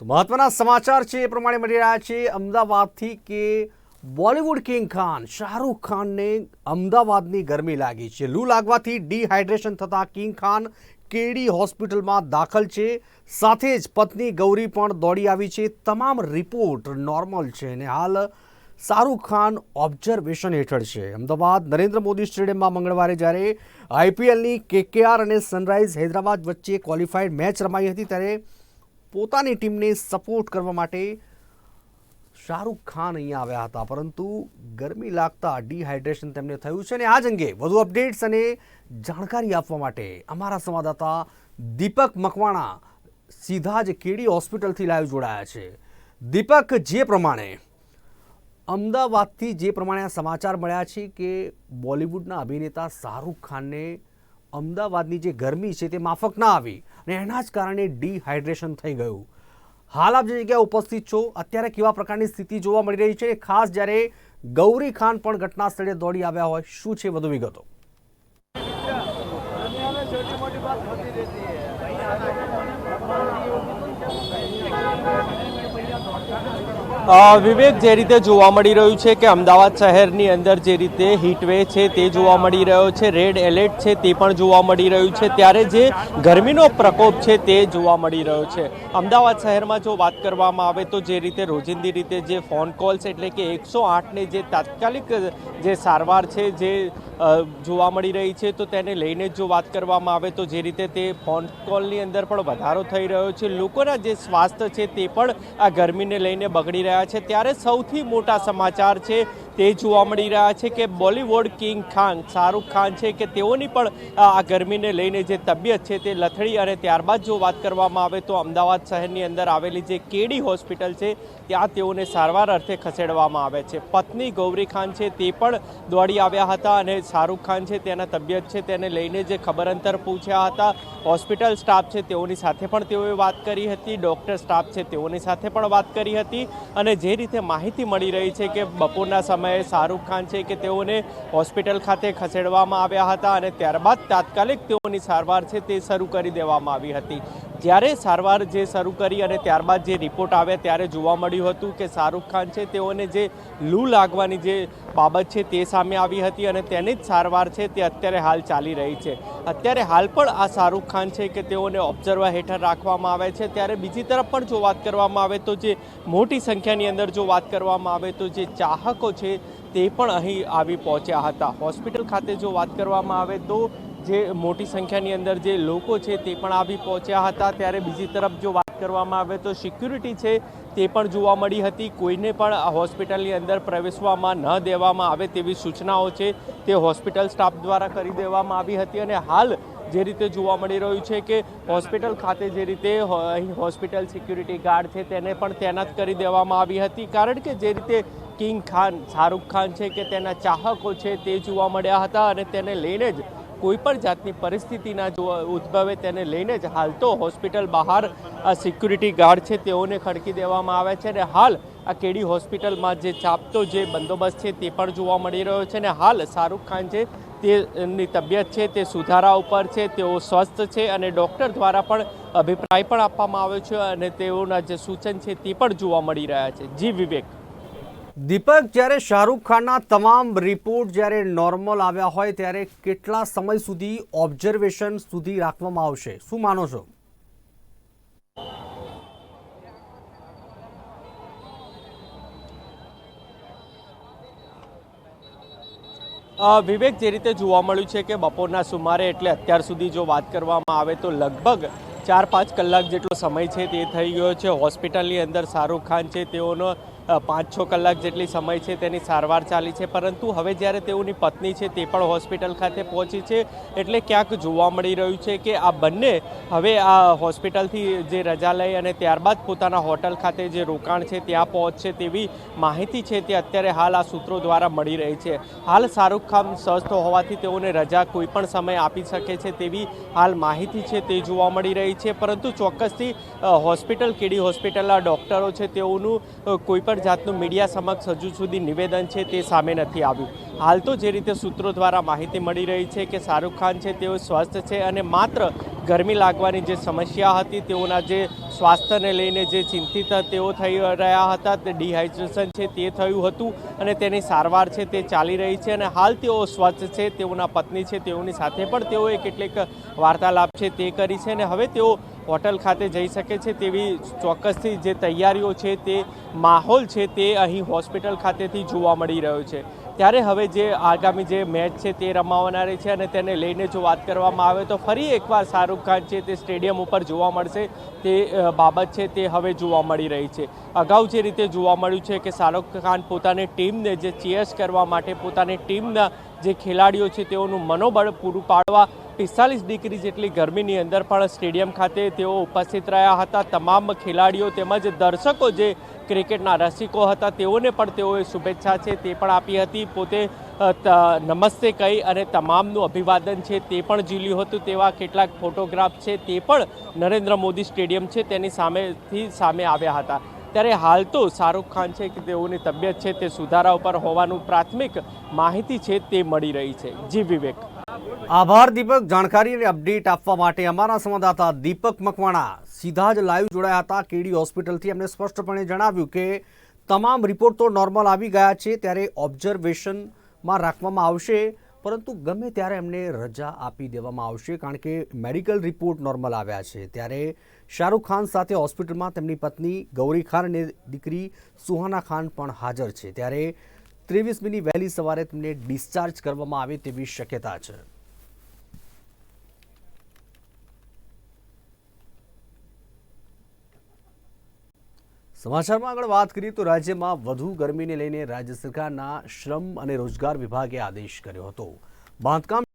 તો મહત્વના સમાચાર છે એ પ્રમાણે મળી રહ્યા છે. અમદાવાદથી કે બોલિવૂડ કિંગ ખાન, શાહરૂખ ખાનને અમદાવાદની ગરમી લાગી છે. લૂ લાગવાથી ડિહાઇડ્રેશન થતા કિંગ ખાન કેડી હોસ્પિટલમાં દાખલ છે. સાથે જ પત્ની ગૌરી પણ દોડી આવી છે. તમામ રિપોર્ટ નોર્મલ છે અને હાલ શાહરૂખ ખાન ઓબ્ઝર્વેશન હેઠળ છે. અમદાવાદ નરેન્દ્ર મોદી સ્ટેડિયમમાં મંગળવારે જ્યારે આઈપીએલની કેકેઆર અને સનરાઇઝ હૈદરાબાદ વચ્ચે ક્વોલિફાઈડ મેચ રમાઈ હતી ત્યારે પોતાની ટીમને સપોર્ટ કરવા માટે શાહરૂખ ખાન અહીંયા આવ્યા હતા. પરંતુ ગરમી લાગતા ડિહાઇડ્રેશન તેમને થયું છે અને આ જ અંગે વધુ અપડેટ્સ અને જાણકારી આપવા માટે અમારા સંવાદદાતા દીપક મકવાણા સીધા જ કેડી હોસ્પિટલથી લાઈવ જોડાયા છે. દીપક, જે પ્રમાણે અમદાવાદથી જે પ્રમાણે આ સમાચાર મળ્યા છે કે બોલિવૂડના અભિનેતા શાહરૂખ ખાનને અમદાવાદની જે ગરમી છે તે માફક ના આવી. અને એના જ કારણે ડિહાઇડ્રેશન થઈ ગયું. હાલ આપ જે જગ્યાએ ઉપસ્થિત છો, અત્યારે કેવા પ્રકારની સ્થિતિ જોવા મળી રહી છે? ખાસ જ્યારે ગૌરી ખાન પણ ઘટના સ્થળે દોડી આવ્યા હોય, શું છે વધુ વિગતો? વિવેક, જે રીતે જોવા મળી રહ્યું છે કે અમદાવાદ શહેરની અંદર જે રીતે હીટવે છે તે જોવા મળી રહ્યો છે રેડ એલર્ટ છે તે પણ જોવા મળી રહ્યું છે, ત્યારે જે ગરમીનો પ્રકોપ છે તે જોવા મળી રહ્યો છે. અમદાવાદ શહેરમાં જો વાત કરવામાં આવે તો જે રીતે રોજિંદી રીતે જે ફોન કોલ્સ એટલે કે એકસો આઠને જે તાત્કાલિક જે સારવાર છે જે જોવા મળી રહી છે, તો તેને લઈને જો વાત કરવામાં આવે તો જે રીતે તે ફોન કોલની અંદર પણ વધારો થઈ રહ્યો છે. લોકોના જે સ્વાસ્થ્ય છે તે પણ આ ગરમીને લઈને બગડી રહ્યા છે ત્યારે સૌથી મોટા સમાચાર છે તે જોવા મળી રહ્યા છે કે બોલિવૂડ કિંગ ખાન, શાહરૂખ ખાન છે કે તેઓની પણ આ ગરમીને લઈને જે તબિયત છે તે લથડી અને ત્યારબાદ જો વાત કરવામાં આવે તો અમદાવાદ શહેરની અંદર આવેલી જે કેડી હોસ્પિટલ છે, ત્યાં તેઓને સારવાર અર્થે ખસેડવામાં આવે છે. પત્ની ગૌરી ખાન છે તે પણ દોડી આવ્યા હતા અને શાહરૂખ ખાન છે તેના તબિયત છે તેને લઈને જે ખબર અંતર પૂછ્યા હતા. હોસ્પિટલ સ્ટાફ છે તેઓની સાથે પણ તેઓએ વાત કરી હતી. ડૉક્ટર સ્ટાફ છે તેઓની સાથે પણ વાત કરી હતી અને જે રીતે માહિતી મળી રહી છે કે બપોરના સમયે શાહરૂખ ખાન છે કે તેઓને હોસ્પિટલ ખાતે ખસેડવામાં આવ્યા હતા અને ત્યારબાદ તાત્કાલિક તેઓની સારવાર છે તે શરૂ કરી દેવામાં આવી હતી. જ્યારે સારવાર જે શરૂ કરી અને ત્યારબાદ જે રિપોર્ટ આવ્યા ત્યારે જોવા મળ્યું હતું કે શાહરૂખ ખાન છે, તેઓને જે લૂ લાગવાની જે બાબત છે તે સામે આવી હતી અને તેની જ સારવાર છે તે અત્યારે હાલ ચાલી રહી છે. અત્યારે હાલ પણ આ શાહરૂખ ખાન છે કે તેઓને ઓબ્ઝર્વર હેઠળ રાખવામાં આવે છે. ત્યારે બીજી તરફ પણ જો વાત કરવામાં આવે તો જે મોટી સંખ્યાની અંદર જો વાત કરવામાં આવે તો જે ચાહકો છે તે પણ અહીં આવી પહોંચ્યા હતા. હોસ્પિટલ ખાતે જો વાત કરવામાં આવે તો જે મોટી સંખ્યાની અંદર જે લોકો છે તે પણ આવી પહોંચ્યા હતા. ત્યારે બીજી તરફ જો વાત કરવામાં આવે તો સિક્યુરિટી છે તે પણ જોવા મળી હતી. કોઈને પણ હોસ્પિટલની અંદર પ્રવેશવામાં ન દેવામાં આવે તેવી સૂચનાઓ છે તે હોસ્પિટલ સ્ટાફ દ્વારા કરી દેવામાં આવી હતી અને હાલ જે રીતે જોવા મળી રહ્યું છે કે હોસ્પિટલ ખાતે જે રીતે અહીં હોસ્પિટલ સિક્યુરિટી ગાર્ડ છે તેને પણ તૈનાત કરી દેવામાં આવી હતી. કારણ કે જે રીતે કિંગ ખાન, શાહરૂખ ખાન છે કે તેના ચાહકો છે તે જોવા મળ્યા હતા અને તેને લઈને જ કોઈ પણ જાતની પરિસ્થિતિના જો ઉદ્ભવે તેને લઈને જ હાલ તો હોસ્પિટલ બહાર આ સિક્યુરિટી ગાર્ડ છે તેઓને ખડકી દેવામાં આવે છે અને હાલ આ કેડી હોસ્પિટલમાં જે ચાપતો જે બંદોબસ્ત છે તે પણ જોવા મળી રહ્યો છે અને હાલ શાહરૂખ ખાન છે તેની તબિયત છે તે સુધારા ઉપર છે, તેઓ સ્વસ્થ છે અને ડૉક્ટર દ્વારા પણ અભિપ્રાય પણ આપવામાં આવ્યો છે અને તેઓના જે સૂચન છે તે પણ જોવા મળી રહ્યા છે. જી વિવેક. દીપક, જ્યારે શાહરૂખ ખાનના તમામ રિપોર્ટ જ્યારે નોર્મલ આવ્યા હોય, ત્યારે કેટલા સમય સુધી ઓબ્ઝર્વેશન સુધી રાખવામાં આવશે? શું માનો છો? વિવેક, જે રીતે જોવા મળ્યું છે કે બપોરના સુમારે, એટલે અત્યાર સુધી જો વાત કરવામાં આવે તો લગભગ ચાર પાંચ કલાક જેટલો સમય છે તે થઈ ગયો છે. હોસ્પિટલની અંદર શાહરૂખ ખાન છે, તેઓનો પાંચ છ કલાક જેટલી સમય છે તેની સારવાર ચાલી છે. પરંતુ હવે જ્યારે તેઓની પત્ની છે તે પણ હોસ્પિટલ ખાતે પહોંચી છે, એટલે ક્યાંક જોવા મળી રહ્યું છે કે આ બંને હવે આ હોસ્પિટલથી જે રજા લઈ અને ત્યારબાદ પોતાના હોટલ ખાતે જે રોકાણ છે ત્યાં પહોંચશે તેવી માહિતી છે તે અત્યારે હાલ આ સૂત્રો દ્વારા મળી રહી છે. હાલ શાહરૂખ ખાન સ્વસ્થ હોવાથી તેઓને રજા કોઈ પણ સમય આપી શકે છે તેવી હાલ માહિતી છે તે જોવા મળી રહી છે. પરંતુ ચોક્કસથી હોસ્પિટલ, કેડી હોસ્પિટલના ડૉક્ટરો છે તેઓનું કોઈ પણ જાતનું મીડિયા સમક્ષ હજુ સુધી નિવેદન છે તે સામે નથી આવ્યું. હાલ તો જે રીતે સૂત્રો દ્વારા માહિતી મળી રહી છે કે શાહરૂખ ખાન છે તેઓ સ્વસ્થ છે અને માત્ર ગરમી લાગવાની જે સમસ્યા હતી, તેઓના જે સ્વાસ્થ્યને લઈને જે ચિંતિત તેઓ થઈ રહ્યા હતા, તે ડિહાઇડ્રેશન છે તે થયું હતું અને તેની સારવાર છે તે ચાલી રહી છે અને હાલ તેઓ સ્વચ્છ છે, તેઓના પત્ની છે, તેઓની સાથે પણ તેઓએ કેટલીક વાર્તાલાપ છે તે કરી છે અને હવે તેઓ હોટલ ખાતે જઈ શકે છે તેવી ચોક્કસથી જે તૈયારીઓ છે, તે માહોલ છે તે અહીં હોસ્પિટલ ખાતેથી જોવા મળી રહ્યો છે. ત્યારે હવે જે આગામી જે મેચ છે તે રમાવનારી છે અને તેને લઈને જો વાત કરવામાં આવે તો ફરી એકવાર શાહરૂખ ખાન છે તે સ્ટેડિયમ ઉપર જોવા મળશે. તે બાબત છે તે હવે જોવા મળી રહી છે. અગાઉ જે રીતે જોવા મળ્યું છે કે શાહરૂખ ખાન પોતાની ટીમને જે ચેયર્સ કરવા માટે પોતાની ટીમના જે ખેલાડીઓ છે તેઓનું મનોબળ પૂરું પાડવા પિસ્તાલીસ ડિગ્રી જેટલી ગરમીની અંદર પણ સ્ટેડિયમ ખાતે તેઓ ઉપસ્થિત રહ્યા હતા. તમામ ખેલાડીઓ તેમજ દર્શકો જે ક્રિકેટના રસિકો હતા. તેઓને પણ તેઓએ શુભેચ્છા છે. તે પણ આપી હતી. પોતે નમસ્તે કહી અને તમામનું અભિવાદન છે. તે પણ ઝીલ્યું હતું તેવા કેટલાક ફોટોગ્રાફ છે. તે પણ નરેન્દ્ર મોદી સ્ટેડિયમ છે. તેની સામેથી સામે આવ્યા હતા. ત્યારે હાલ તો શાહરૂખ ખાન છે કે તેઓની તબિયત છે તે સુધારા ઉપર હોવાનું પ્રાથમિક માહિતી છે તે મળી રહી છે. જી વિવેક. આભાર, દીપક. જાણકારી અને અપડેટ આપવા માટે અમારા સંવાદદાતા દીપક મકવાણા. સીધા જ લાઈવ જોડાયા હતા કેડી હોસ્પિટલથી. એમણે સ્પષ્ટપણે જણાવ્યું કે તમામ રિપોર્ટ તો નોર્મલ આવી ગયા છે, ત્યારે ઓબ્ઝર્વેશનમાં રાખવામાં આવશે, પરંતુ ગમે ત્યારે એમને રજા આપી દેવામાં આવશે, કારણ કે મેડિકલ રિપોર્ટ નોર્મલ આવ્યા છે. ત્યારે શાહરૂખ ખાન સાથે હોસ્પિટલમાં તેમની પત્ની ગૌરી ખાન અને દીકરી સુહાના ખાન પણ હાજર છે. ત્યારે ત્રેવીસમીની વહેલી સવારે તેમને ડિસ્ચાર્જ કરવામાં આવે તેવી શક્યતા છે. સમાચારમાં આગળ વાત કરીએ તો રાજ્યમાં વધુ ગરમીને લઈને રાજ્ય સરકારના શ્રમ અને રોજગાર વિભાગે આદેશ કર્યો હતો. બાંધકામ